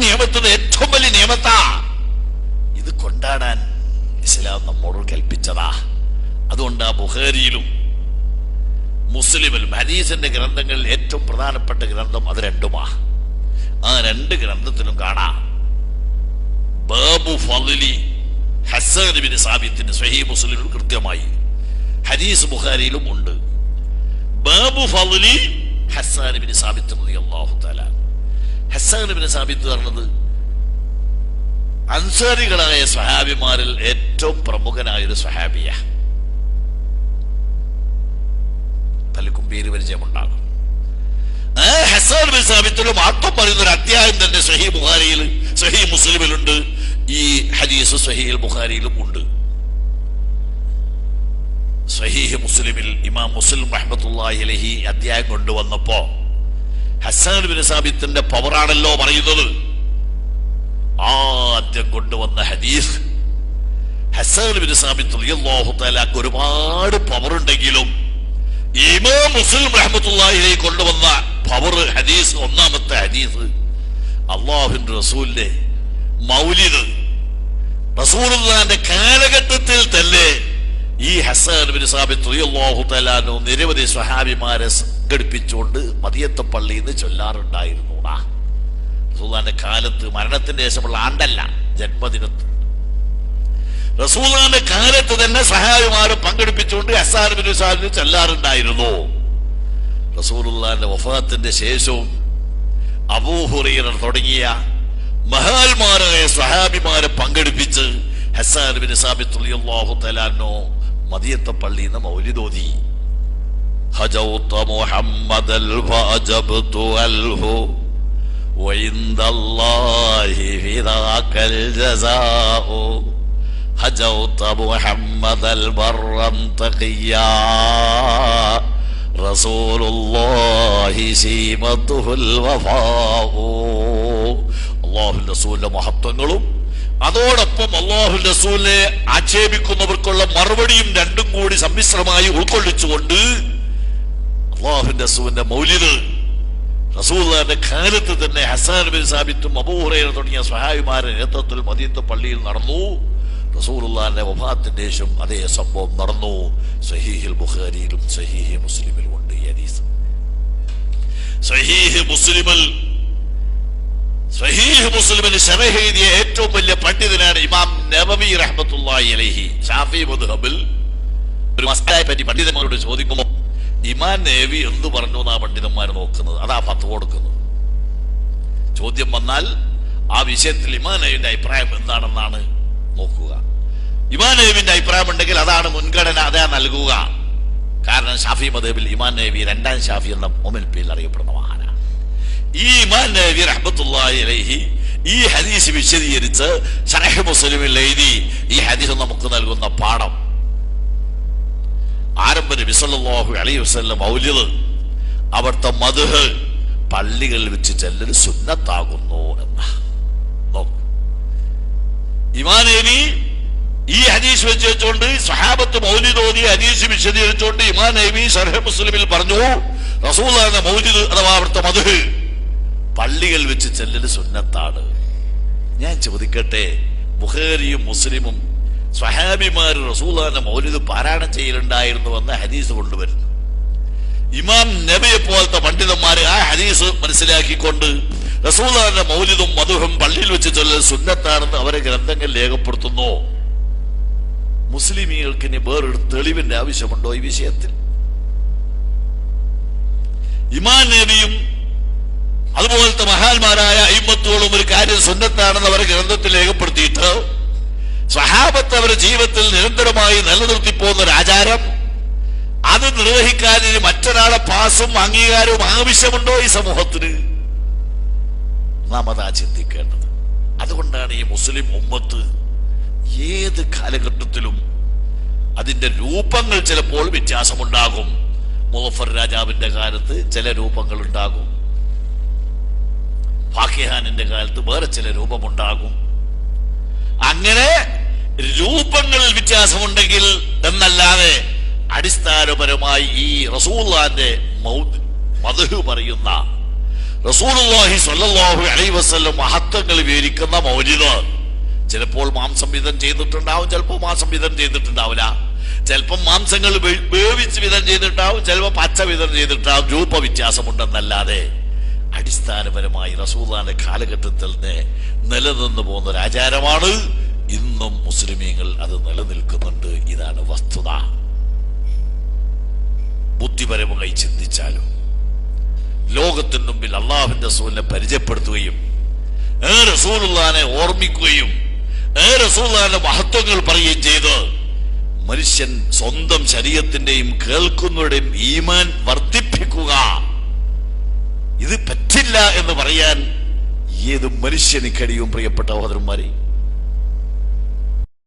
നിയമത്തിന് ഏറ്റവും വലിയ നിയമത്താ? ഇത് കൊണ്ടാടാൻ ഇസ്ലാം നമ്മോട് കൽപ്പിച്ചതാ. അതുകൊണ്ട് ആ ബുഹേരിയിലും മുസ്ലിമിലും ഹദീസിന്റെ ഗ്രന്ഥങ്ങളിൽ ഏറ്റവും പ്രധാനപ്പെട്ട ഗ്രന്ഥം അത് രണ്ടുമാ. ആ രണ്ട് ഗ്രന്ഥത്തിലും കാണാം. ബാബു ഫലി ഹസൻ സാബിത്തിന്റെ സ്വഹി മുസ്ലിമിൽ കൃത്യമായി ഹദീസ് ബുഖാരിയിലും ഉണ്ട്. ബാബു ഫലി ഹസാനിബിന് സാബിത്ത് റളിയല്ലാഹു തആല ഹസാൻ ബിൻ സാബിത്ത് പറഞ്ഞത് അൻസാരികളായ സ്വഹാബിമാരിൽ ഏറ്റവും പ്രമുഖനായ ഒരു സ്വഹാബിയ. പലർക്കും പേര് പരിചയമുണ്ടാകും. ഹസാൻ ബിൻ സാബിത്തിന് മാത്രം പറയുന്ന ഒരു അധ്യായം തന്നെ സഹി ബുഹാരിയിൽ സഹി മുസ്ലിമിലുണ്ട്. ഈ ഹദീസ് സഹിയിൽ ബുഹാരിയിലും ഉണ്ട്. സഹീഹ് മുസ്ലിമിൽ ഇമാം മുസ്ലിം റഹ്മത്തുള്ളാഹി അലൈഹി അധ്യായം കൊണ്ടുവന്നപ്പോ ഹസാൻ ബിൻ സാബിത്തിന്റെ പവറാണല്ലോ പറയുന്നത്. ആദ്യം കൊണ്ടുവന്ന ഹദീസ് ബിൻ റളിയല്ലാഹു ഒരുപാട് പവർ ഉണ്ടെങ്കിലും ഇമാം മുസ്ലിം കൊണ്ടുവന്ന പവർ ഹദീസ് ഒന്നാമത്തെ ഹദീസ് മൗലിദ്. കാലഘട്ടത്തിൽ തന്നെ ഈ ഹസാൻ ബിൻ റളിയല്ലാഹു നിരവധി സ്വഹാബിമാരെ സംഘടിപ്പിച്ചുകൊണ്ട് മതിയത്തെ പള്ളിയിൽ നിന്ന് ചൊല്ലാറുണ്ടായിരുന്നു റസൂലുള്ളാന്റെ കാലത്ത് മരണത്തിന്റെ ശേഷമുള്ള ആണ്ടല്ല ജന്മദിനത്ത്. റസൂലാന്റെ കാലത്ത് തന്നെ സഹായിമാരെ പങ്കെടുപ്പിച്ചുകൊണ്ട് ഹസാൻ ബിൻ സാബിന് ചെല്ലാറുണ്ടായിരുന്നു. റസൂലുള്ളാന്റെ വഫാത്തിന്റെ ശേഷവും അബൂഹുറൈറ തുടങ്ങിയ മഹാൽമാരായ സഹാബിമാരെ പങ്കെടുപ്പിച്ച് ഹസാൻ ബിൻ സാബിത്ത് റളിയല്ലാഹു തആലാനോ മദിയത്തെ പള്ളിയിൽ നിന്ന് മൗലിദോതി ഹജൗത മുഹമ്മദൽ ഫഅജബ്തു അൽഹു وعند الله في ذاك الجزاء هجوت محمد البر تقيا رسول الله سيمته الوفاء അള്ളാഹു റസൂലിന്റെ മഹത്വങ്ങളും അതോടൊപ്പം അള്ളാഹു റസൂലിനെ ആക്ഷേപിക്കുന്നവർക്കുള്ള മറുപടിയും രണ്ടും കൂടി സമ്മിശ്രമായി ഉൾക്കൊള്ളിച്ചുകൊണ്ട് അള്ളാഹു റസൂലിന്റെ മൗലിദ്. റസൂലിന്റെ കാലത്ത് തന്നെ ഹസാൻ ബിൻ സാബിത്തും അബൂഹുറൈറ തുടങ്ങിയ സഹായിമാരുടെ നേതൃത്വത്തിൽ മദീത്ത് പള്ളിയിൽ നടന്നു. റസൂലുള്ളാന്റെ വഫാത്തിന്റെ ശേഷം അതേ സംഭവം നടന്നു. സഹീഹിൽ ബുഖാരിയിലും സഹീഹി മുസ്ലിമിലും ഉണ്ട് ഈ ഹദീസ്. സഹീഹ് മുസ്ലിമിൽ സഹീഹ് മുസ്ലിമിന് എഴുതിയ ഏറ്റവും വലിയ പണ്ഡിതനാണ് ഇമാം നബവി റഹ്മത്തുള്ളാഹി അലൈഹി. ഷാഫി മുദ്ഹബിൽ ഒരു മസ്തായെ പറ്റി പണ്ഡിതന്മാരോട് ചോദിക്കുമ്പോൾ ഇമാൻ നേവി എന്ത് പറഞ്ഞു എന്നാ പണ്ഡിതന്മാർ നോക്കുന്നത്? അതാ പത്ത് കൊടുക്കുന്നു ചോദ്യം വന്നാൽ ആ വിഷയത്തിൽ ഇമാൻ നേവിന്റെ അഭിപ്രായം എന്താണെന്നാണ് നോക്കുക. ഇമാൻ നേവിന്റെ അഭിപ്രായം ഉണ്ടെങ്കിൽ അതാണ് മുൻഗണന അതാ നൽകുക. കാരണം ഷാഫി മദേബിൽ ഇമാൻ നേവി രണ്ടാം ഷാഫി എന്ന ഒമിൽ പേരിൽ അറിയപ്പെടുന്ന മഹാനാണ്. ഈ ഇമാൻ നേവി റഹ്മത്തുള്ളാഹി അലൈഹി ഈ ഹദീസ് വിശദീകരിച്ച് ഷറഹ് മുസ്ലിമിൽ എഴുതി ഈ ഹദീസ് നമുക്ക് നൽകുന്ന പാഠം. ആരംഭ നബി സല്ലല്ലാഹു അലൈഹി വസല്ലം മൗലിദ്. അവിടുത്തെ മധുഹ് പള്ളികളിൽ വെച്ച് ചെല്ലൽ സുന്നത്താകുന്നു എന്ന. ഇമാനേനി ഈ ഹദീസ് വെച്ച് വെച്ചുകൊണ്ട് സഹാബത്ത് മൗലി തോന്നി ഹദീസ് വിശദീകരിച്ചുകൊണ്ട് ഇമാൻ സർഹ മുസ്ലിമിൽ പറഞ്ഞു റസൂലാണ് മൗലിദ് അഥവാ അവിടുത്തെ മധുഹ് പള്ളികൾ വെച്ച് ചെല്ലൽ സുന്നത്താണ്. ഞാൻ ചോദിക്കട്ടെ ബുഖാരിയും മുസ്ലിമും സ്വഹാബിമാർ റസൂലാന്റെ മൗലിദ് പാരായണം ചെയ്യലുണ്ടായിരുന്നു എന്ന് ഹദീസ് കൊണ്ടുവരുന്നു. ഇമാം നബിയെ പോലത്തെ പണ്ഡിതന്മാർ ആ ഹദീസ് മനസ്സിലാക്കിക്കൊണ്ട് റസൂലാന്റെ മൗലിദും മധുഹും പള്ളിയിൽ വെച്ച് ചൊല്ലൽ സുന്നത്താണെന്ന് അവരെ ഗ്രന്ഥങ്ങൾ രേഖപ്പെടുത്തുന്നു. മുസ്ലിമീകൾക്ക് ഇനി വേറൊരു തെളിവിന്റെ ആവശ്യമുണ്ടോ ഈ വിഷയത്തിൽ? ഇമാൻ നബിയും അതുപോലത്തെ മഹാന്മാരായ അയിമത്തുകളും ഒരു കാര്യം സുന്നത്താണെന്ന് അവരെ ഗ്രന്ഥത്തിൽ രേഖപ്പെടുത്തിയിട്ട് സ്വഹാബത്ത് അവരുടെ ജീവിതത്തിൽ നിരന്തരമായി നിലനിർത്തി പോകുന്ന ഒരു ആചാരം. അത് നിർവഹിക്കാൻ മറ്റൊരാളെ പാസും അംഗീകാരവും ആവശ്യമുണ്ടോ ഈ സമൂഹത്തിന്? നാം അതാ ചിന്തിക്കേണ്ടത്. അതുകൊണ്ടാണ് ഈ മുസ്ലിം ഉമ്മത്ത് ഏത് കാലഘട്ടത്തിലും അതിന്റെ രൂപങ്ങൾ ചിലപ്പോൾ വ്യത്യാസമുണ്ടാകും. മുഹഫർ രാജാവിന്റെ കാലത്ത് ചില രൂപങ്ങൾ ഉണ്ടാകും ഫാക്കിഹാനിന്റെ കാലത്ത് വേറെ ചില രൂപമുണ്ടാകും. അങ്ങനെ രൂപങ്ങളിൽ വ്യത്യാസമുണ്ടെങ്കിൽ എന്നല്ലാതെ അടിസ്ഥാനപരമായി ഈ റസൂള്ളാന്റെ മധു പറയുന്ന റസൂലുള്ളാഹി സ്വല്ലല്ലാഹു അലൈഹി വസല്ലം മഹത്വങ്ങൾ വിവരിക്കുന്ന മൗലിദ് ചിലപ്പോൾ മാംസം വിധം ചെയ്തിട്ടുണ്ടാവും ചിലപ്പോൾ മാംസം വിധം ചെയ്തിട്ടുണ്ടാവില്ല. ചിലപ്പോൾ മാംസങ്ങൾ വേവിച്ച് വിധം ചെയ്തിട്ടാവും ചിലപ്പോൾ പച്ച വിധം ചെയ്തിട്ടാവും. രൂപ വ്യത്യാസമുണ്ടെന്നല്ലാതെ അടിസ്ഥാനപരമായി റസൂദാന്റെ കാലഘട്ടത്തിൽ നിന്ന് നിലനിന്നു പോകുന്ന ഒരു ആചാരമാണ് ഇന്നും മുസ്ലിമീങ്ങൾ അത് നിലനിൽക്കുന്നുണ്ട്. ഇതാണ് വസ്തുത. ബുദ്ധിപരമായി ചിന്തിച്ചാലും ലോകത്തിന് മുമ്പിൽ അള്ളാഹുവിന്റെ റസൂലിനെ പരിചയപ്പെടുത്തുകയും ഏ റസൂലുള്ളാനെ ഓർമ്മിക്കുകയും ഏ റസൂലുള്ളാന്റെ മഹത്വങ്ങൾ പറയുകയും ചെയ്ത് മനുഷ്യൻ സ്വന്തം ശരീരത്തിന്റെയും കേൾക്കുന്നവരുടെയും ഈമാൻ വർദ്ധിപ്പിക്കുക. ഇത് പറ്റില്ല എന്ന് പറയാൻ ഏത് മനുഷ്യന് കഴിയും പ്രിയപ്പെട്ട സഹോദരന്മാരെ?